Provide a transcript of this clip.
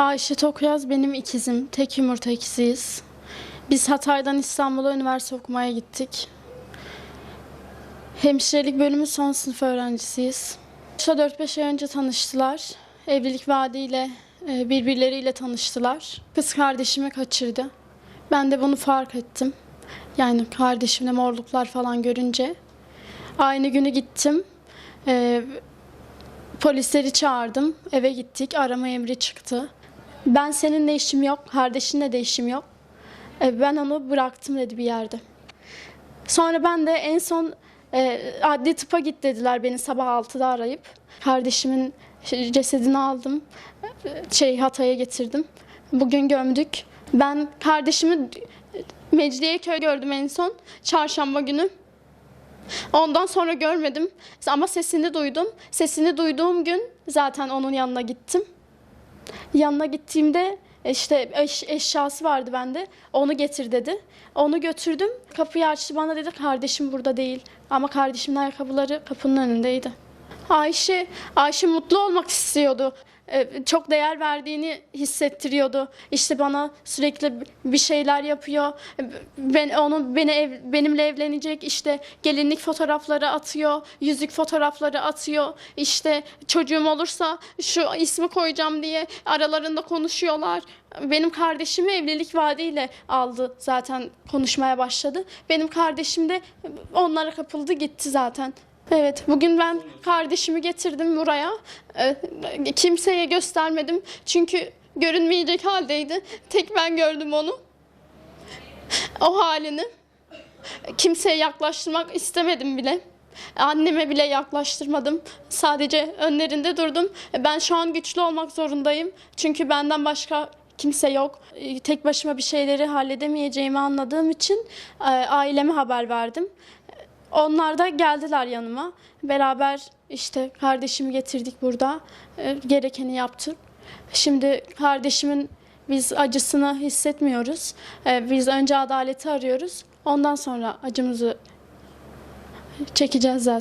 Ayşe Tokyaz benim ikizim. Tek yumurta ikiziyiz. Biz Hatay'dan İstanbul'a üniversite okumaya gittik. Hemşirelik bölümü son sınıf öğrencisiyiz. İşte 4-5 ay önce tanıştılar. Evlilik vaadiyle e, birbirleriyle tanıştılar. Kız kardeşimi kaçırdı. Ben de bunu fark ettim. Yani kardeşimde morluklar falan görünce. Aynı günü gittim. E, Polisleri çağırdım. Eve gittik. Arama emri çıktı. Ben seninle işim yok. Kardeşinle de işim yok. E, Ben onu bıraktım dedi bir yerde. Sonra ben de en son e, adli tıpa git dediler beni sabah 6'da arayıp. Kardeşimin cesedini aldım. E, Şey Hatay'a getirdim. Bugün gömdük. Ben kardeşimi Mecidiyeköy gördüm en son. Çarşamba günü. Ondan sonra görmedim ama sesini duydum. Sesini duyduğum gün zaten onun yanına gittim. Yanına gittiğimde işte eş, eşyası vardı bende. Onu getir dedi. Onu götürdüm. Kapıyı açtı bana dedi kardeşim burada değil. Ama kardeşimin ayakkabıları kapının önündeydi. Ayşe, Ayşe mutlu olmak istiyordu. Ee, Çok değer verdiğini hissettiriyordu. İşte bana sürekli bir şeyler yapıyor. Ben onu beni ev, benimle evlenecek. İşte gelinlik fotoğrafları atıyor, yüzük fotoğrafları atıyor. İşte çocuğum olursa şu ismi koyacağım diye aralarında konuşuyorlar. Benim kardeşimi evlilik vaadiyle aldı zaten konuşmaya başladı. Benim kardeşim de onlara kapıldı gitti zaten. Evet, bugün ben kardeşimi getirdim buraya. Ee, kimseye göstermedim çünkü görünmeyecek haldeydi. Tek ben gördüm onu. O halini. Kimseye yaklaştırmak istemedim bile. Anneme bile yaklaştırmadım. Sadece önlerinde durdum. Ben şu an güçlü olmak zorundayım. Çünkü benden başka kimse yok. Ee, Tek başıma bir şeyleri halledemeyeceğimi anladığım için e, aileme haber verdim. Onlar da geldiler yanıma. Beraber işte kardeşimi getirdik burada. E, Gerekeni yaptık. Şimdi kardeşimin biz acısını hissetmiyoruz. E, Biz önce adaleti arıyoruz. Ondan sonra acımızı çekeceğiz zaten.